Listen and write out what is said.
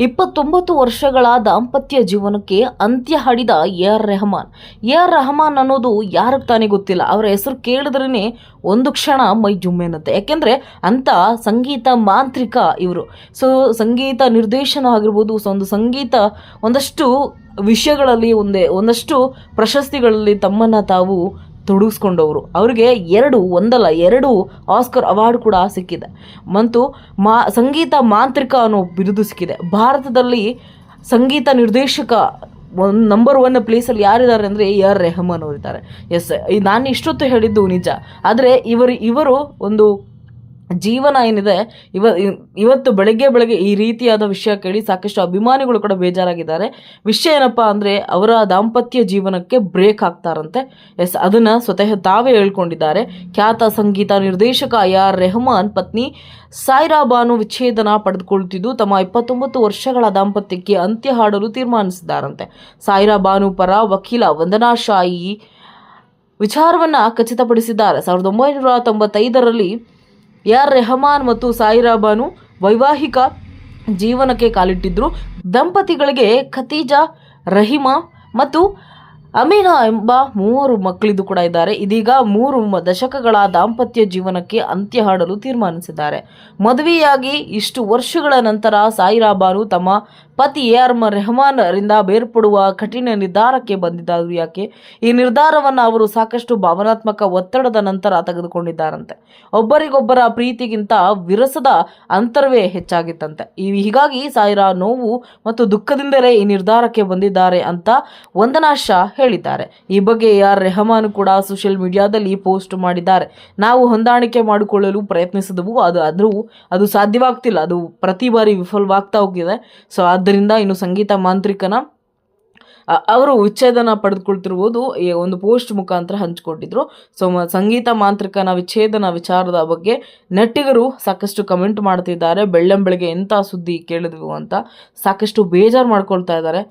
ಇಪ್ಪತ್ತೊಂಬತ್ತು ವರ್ಷಗಳ ದಾಂಪತ್ಯ ಜೀವನಕ್ಕೆ ಅಂತ್ಯ ಹಾಡಿದ A R Rahman. A R Rahman ಅನ್ನೋದು ಯಾರಿಗೆ ತಾನೇ ಗೊತ್ತಿಲ್ಲ. ಅವರ ಹೆಸರು ಕೇಳಿದ್ರೇ ಒಂದು ಕ್ಷಣ ಮೈ ಜುಮ್ಮೆನತ್ತೆ. ಯಾಕೆಂದರೆ ಅಂಥ ಸಂಗೀತ ಮಾಂತ್ರಿಕ ಇವರು. ಸೊ, ಸಂಗೀತ ನಿರ್ದೇಶನ ಆಗಿರ್ಬೋದು, ಸೊ ಒಂದು ಸಂಗೀತ ಒಂದಷ್ಟು ವಿಷಯಗಳಲ್ಲಿ ಒಂದೇ, ಒಂದಷ್ಟು ಪ್ರಶಸ್ತಿಗಳಲ್ಲಿ ತಮ್ಮನ್ನು ತಾವು ತೊಡಗಿಸ್ಕೊಂಡವರು. ಅವ್ರಿಗೆ ಎರಡು, ಒಂದಲ್ಲ, ಎರಡು ಆಸ್ಕರ್ ಅವಾರ್ಡ್ ಕೂಡ ಸಿಕ್ಕಿದೆ. ಮತ್ತು ಮಾ, ಸಂಗೀತ ಮಾಂತ್ರಿಕ ಅನ್ನೋ ಬಿರುದು ಸಿಕ್ಕಿದೆ. ಭಾರತದಲ್ಲಿ ಸಂಗೀತ ನಿರ್ದೇಶಕ ಒಂದು ನಂಬರ್ ಒನ್ ಪ್ಲೇಸಲ್ಲಿ ಯಾರಿದ್ದಾರೆ ಅಂದರೆ ಎ ಆರ್ ರೆಹಮಾನ್ ಅವರಿದ್ದಾರೆ. ಎಸ್, ನಾನು ಇಷ್ಟೊತ್ತು ಹೇಳಿದ್ದು ನಿಜ. ಆದರೆ ಇವರು ಇವರು ಒಂದು ಜೀವನ ಏನಿದೆ, ಇವ ಇವತ್ತು ಬೆಳಗ್ಗೆ ಬೆಳಗ್ಗೆ ಈ ರೀತಿಯಾದ ವಿಷಯ ಕೇಳಿ ಸಾಕಷ್ಟು ಅಭಿಮಾನಿಗಳು ಕೂಡ ಬೇಜಾರಾಗಿದ್ದಾರೆ. ವಿಷಯ ಏನಪ್ಪ ಅಂದರೆ, ಅವರ ದಾಂಪತ್ಯ ಜೀವನಕ್ಕೆ ಬ್ರೇಕ್ ಹಾಕ್ತಾರಂತೆ ಎಸ್, ಅದನ್ನು ಸ್ವತಃ ತಾವೇ ಹೇಳ್ಕೊಂಡಿದ್ದಾರೆ. ಖ್ಯಾತ ಸಂಗೀತ ನಿರ್ದೇಶಕ ಎ ಆರ್ ರೆಹಮಾನ್, ಪತ್ನಿ ಸಾಯ್ರಾ ಬಾನು ವಿಚ್ಛೇದನ ಪಡೆದುಕೊಳ್ಳುತ್ತಿದ್ದು ತಮ್ಮ ಇಪ್ಪತ್ತೊಂಬತ್ತು ವರ್ಷಗಳ ದಾಂಪತ್ಯಕ್ಕೆ ಅಂತ್ಯ ಹಾಡಲು ತೀರ್ಮಾನಿಸಿದ್ದಾರಂತೆ. ಸಾಯ್ರಾ ಬಾನು ಪರ ವಕೀಲ ವಂದನಾ ಶಾಯಿ ವಿಚಾರವನ್ನು ಖಚಿತಪಡಿಸಿದ್ದಾರೆ. ಸಾವಿರದ ಒಂಬೈನೂರ ತೊಂಬತ್ತೈದರಲ್ಲಿ ಆರ್ ರೆಹಮಾನ್ ಮತ್ತು ಸಾಯಿರಾಬಾನು ವೈವಾಹಿಕ ಜೀವನಕ್ಕೆ ಕಾಲಿಟ್ಟಿದ್ರು? ದಂಪತಿಗಳಿಗೆ ಖತೀಜಾ ರಹಿಮಾ ಮತ್ತು ಅಮೀನಾ ಎಂಬ ಮೂವರು ಮಕ್ಕಳಿದ್ದು ಕೂಡ ಇದ್ದಾರೆ. ಇದೀಗ ಮೂರು ದಶಕಗಳ ದಾಂಪತ್ಯ ಜೀವನಕ್ಕೆ ಅಂತ್ಯ ಹಾಡಲು ತೀರ್ಮಾನಿಸಿದ್ದಾರೆ. ಮದುವೆಯಾಗಿ ಇಷ್ಟು ವರ್ಷಗಳ ನಂತರ ಸಾಯಿರಾ ಬಾನು ತಮ್ಮ ಪತಿ ಎ ಆರ್ ರೆಹಮಾನ್ ರಿಂದ ಬೇರ್ಪಡುವ ಕಠಿಣ ನಿರ್ಧಾರಕ್ಕೆ ಬಂದಿದ್ದಾರೆ ಯಾಕೆ? ಈ ನಿರ್ಧಾರವನ್ನು ಅವರು ಸಾಕಷ್ಟು ಭಾವನಾತ್ಮಕ ಒತ್ತಡದ ನಂತರ ತೆಗೆದುಕೊಂಡಿದ್ದಾರಂತೆ. ಒಬ್ಬರಿಗೊಬ್ಬರ ಪ್ರೀತಿಗಿಂತ ವಿರಸದ ಅಂತರವೇ ಹೆಚ್ಚಾಗಿತ್ತಂತೆ. ಈ ಹೀಗಾಗಿ ಸಾಯಿರಾ ನೋವು ಮತ್ತು ದುಃಖದಿಂದಲೇ ಈ ನಿರ್ಧಾರಕ್ಕೆ ಬಂದಿದ್ದಾರೆ ಅಂತ ವಂದನಾ ಶಾ ಹೇಳಿದ್ದಾರೆ. ಈ ಬಗ್ಗೆ ಎ ಆರ್ ರೆಹಮಾನ್ ಕೂಡ ಸೋಷಿಯಲ್ ಮೀಡಿಯಾದಲ್ಲಿ ಪೋಸ್ಟ್ ಮಾಡಿದ್ದಾರೆ. ನಾವು ಹೊಂದಾಣಿಕೆ ಮಾಡಿಕೊಳ್ಳಲು ಪ್ರಯತ್ನಿಸಿದವು, ಅದು ಆದರೂ ಅದು ಸಾಧ್ಯವಾಗ್ತಿಲ್ಲ. ಅದು ಪ್ರತಿ ಬಾರಿ ವಿಫಲವಾಗ್ತಾ ಹೋಗಿದೆ. ಸೊ, ಆದ್ದರಿಂದ ಇನ್ನು ಸಂಗೀತ ಮಾಂತ್ರಿಕನ ಅವರು ವಿಚ್ಛೇದನ ಪಡೆದುಕೊಳ್ತಿರುವುದು ಈ ಒಂದು ಪೋಸ್ಟ್ ಮುಖಾಂತರ ಹಂಚಿಕೊಂಡಿದ್ರು ಸೊ ಸಂಗೀತ ಮಾಂತ್ರಿಕನ ವಿಚ್ಛೇದನ ವಿಚಾರದ ಬಗ್ಗೆ ನೆಟ್ಟಿಗರು ಸಾಕಷ್ಟು ಕಮೆಂಟ್ ಮಾಡ್ತಿದ್ದಾರೆ. ಬೆಳ್ಳಂಬೆಳಗ್ಗೆ ಎಂಥ ಸುದ್ದಿ ಕೇಳಿದ್ವು ಅಂತ ಸಾಕಷ್ಟು ಬೇಜಾರು ಮಾಡ್ಕೊಳ್ತಾ ಇದ್ದಾರೆ.